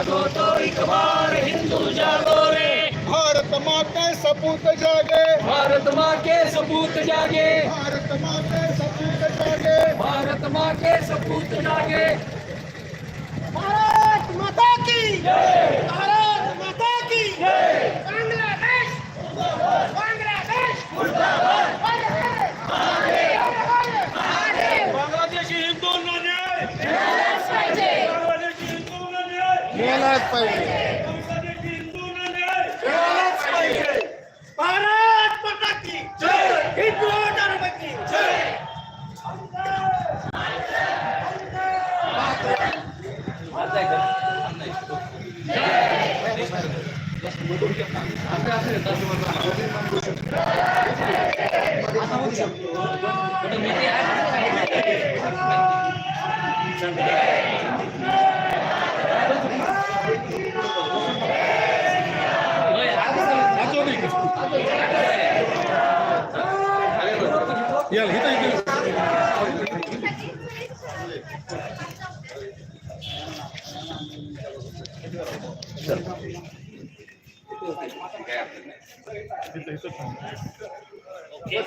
जागो तो एक बार हिंदू जागो रे। भारत माँ के सपूत जागे। भारत माँ के सपूत जागे। भारत माँ के सपूत जागे। भारत माँ के सपूत जागे। भारत माता की। भारत 废物 Jai!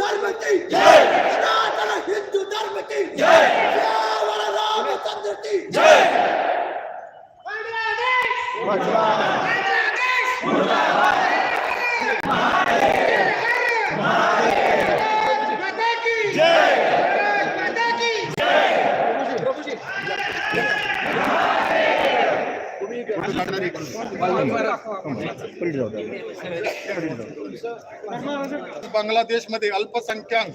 धर्म की जय. सनातन हिंदू धर्म की जय. रामचंद्र की जय बांग्लादेश बांग्लादेश माता की जय माता की बांगलादेशमध्ये अल्पसंख्याक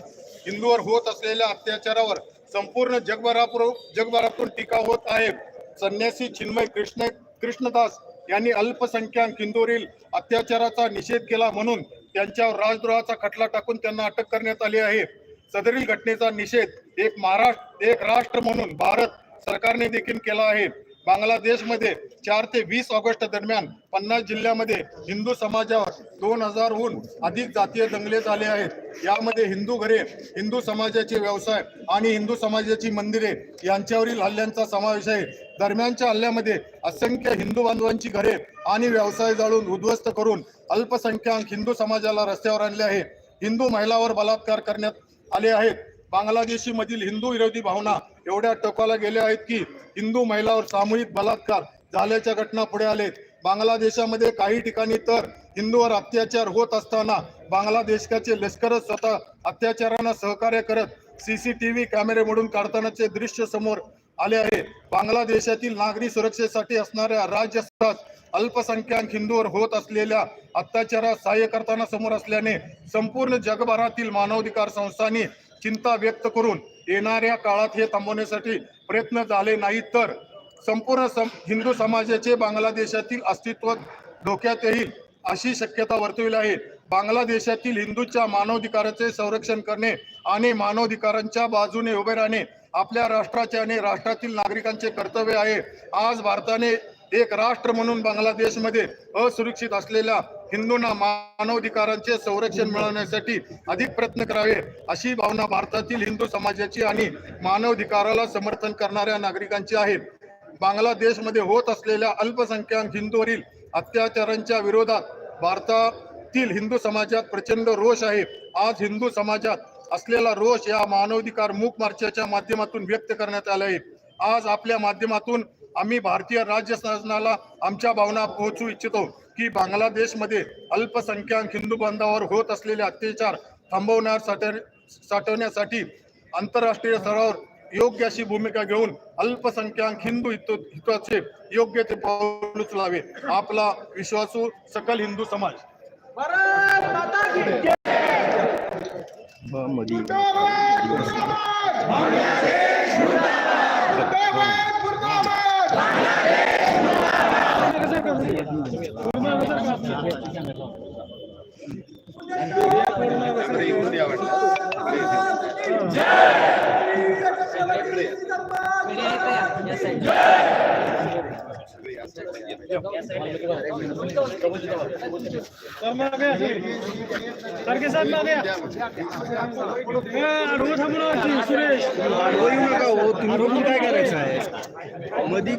हिंदूवर होत असलेल्या अत्याचारावर संपूर्ण जगभरापूर जगभरातून टीका होत आहे. संन्यासी चिन्मय कृष्ण कृष्णदास यांनी अल्पसंख्याक हिंदूवरील अत्याचाराचा निषेध केला म्हणून त्यांच्यावर राजद्रोहाचा खटला टाकून त्यांना अटक करण्यात आली आहे. सदरील घटनेचा निषेध एक महाराष्ट्र एक राष्ट्र म्हणून भारत सरकारने देखील केला आहे. बांगलादेशमध्ये चार ते वीस ऑगस्ट दरम्यान पन्नास जिल्ह्यामध्ये हिंदू समाजावर दोन हजारहून अधिक जातीय दंगले झाले आहेत. यामध्ये हिंदू घरे हिंदू समाजाचे व्यवसाय आणि हिंदू समाजाची मंदिरे यांच्यावरील हल्ल्यांचा समावेश आहे. दरम्यानच्या हल्ल्यामध्ये असंख्य हिंदू बांधवांची घरे आणि व्यवसाय जाळून उद्ध्वस्त करून अल्पसंख्याक हिंदू समाजाला रस्त्यावर आणले आहे. हिंदू महिलावर बलात्कार करण्यात आले आहेत. बांगलादेशी मधील हिंदू विरोधी भावना एवढ्या टोकाला गेल्या आहेत की हिंदू महिलावर सामूहिक बलात्कार झाल्याच्या घटना पुढे आलेत. बांगलादेशामध्ये काही ठिकाणी तर हिंदूवर अत्याचार होत असताना बांगलादेशाचे लष्करच स्वतः अत्याचारांना सहकार्य करत सीसीटीव्ही कॅमेरेमधून काढतानाचे दृश्य समोर आले आहे. बांगलादेशातील नागरी सुरक्षेसाठी असणाऱ्या राज्य अल्पसंख्याक हिंदूवर होत असलेल्या अत्याचारात सहाय्य करताना समोर असल्याने संपूर्ण जगभरातील मानवाधिकार संस्थांनी चिंता व्यक्त करून येणाऱ्या काळात हे थांबवण्यासाठी प्रयत्न झाले नाहीत तर संपूर्ण सम हिंदू समाजाचे बांगलादेशातील अस्तित्व धोक्यात येईल अशी शक्यता वर्तविली आहे. बांगलादेशातील हिंदूंच्या मानवाधिकाराचे संरक्षण करणे आणि मानवाधिकारांच्या बाजूने उभे राहणे आपल्या राष्ट्राचे आणि राष्ट्रातील नागरिकांचे कर्तव्य आहे. आज भारताने एक राष्ट्र म्हणून बांगलादेशमध्ये असुरक्षित असलेल्या हिंदूंना मानवाधिकारांचे संरक्षण मिळवण्यासाठी अधिक प्रयत्न करावे अशी भावना भारतातील हिंदू समाजाची आणि मानवाधिकाराला समर्थन करणाऱ्या नागरिकांची आहे. बांगलादेशमध्ये होत असलेल्या अल्पसंख्याक हिंदूवरील अत्याचारांच्या विरोधात भारतातील हिंदू समाजात प्रचंड रोष आहे. आज हिंदू समाजात असलेला रोष या मानवाधिकार मूक मार्चाच्या माध्यमातून व्यक्त करण्यात आला आहे. आज आपल्या माध्यमातून आम्ही भारतीय राज्य शासनाला आमच्या भावना पोहोचू इच्छितो की बांगलादेशमध्ये अल्पसंख्याक हिंदू बांधवावर होत असलेले अत्याचार थांबवण्यासाठी साठवण्यासाठी आंतरराष्ट्रीय स्तरावर योग्य अशी भूमिका घेऊन अल्पसंख्याक हिंदू हितो हिताचे योग्य ते पाऊल उचलावे आपला विश्वासू सकल हिंदू समाज. 这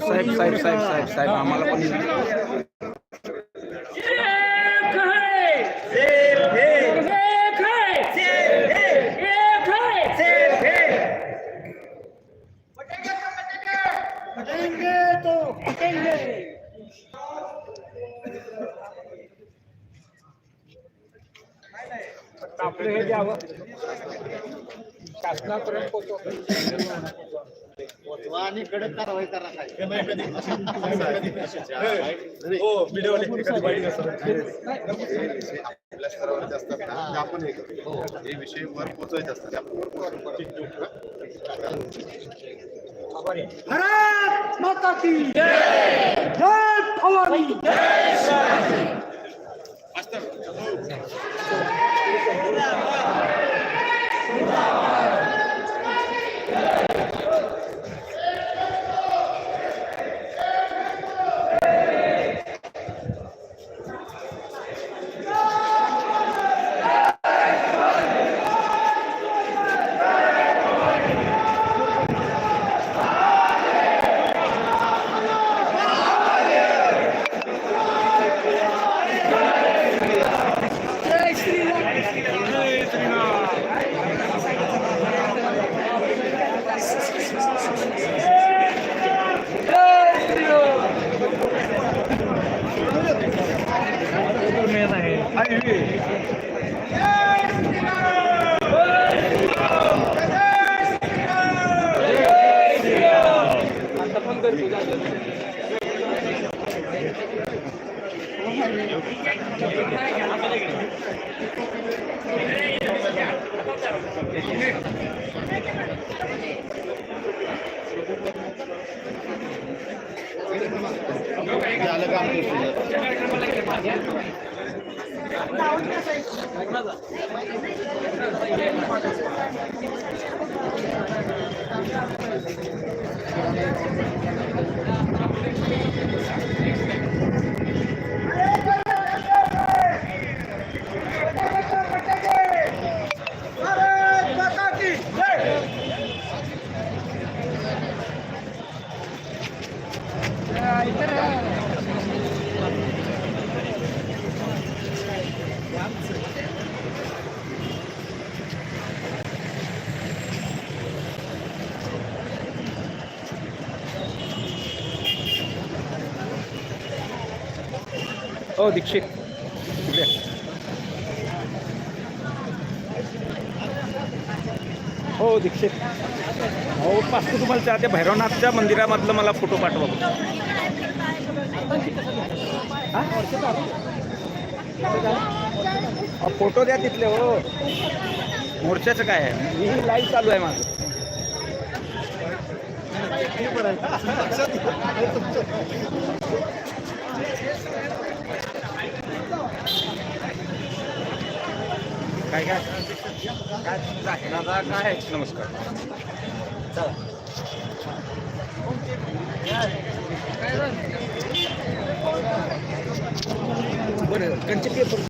साहेब साहेब साहेब साहेब साहेब आम्हाला पण एक है एक है एक है एक है पटेंगे तो पटेंगे आपलं हे द्यावं. शासनापर्यंत पोहोचव. असतात ना ते आपण हे करतो हे. विषय वर पोहोचवायचे असतात भारत माता की जय. जय भवानी. भारत माता की हो दीक्षित. इकडे. हो दीक्षित. हो पाचतो तुम्हाला त्या त्या भैरवनाथच्या मंदिरामधलं मला फोटो पाठवा फोटो द्या तिथले हो. मोर्चाचं काय आहे? मी लाईव्ह चालू आहे माझं. काय काय? दादा काय नमस्कार. बरं कंचे पेपर.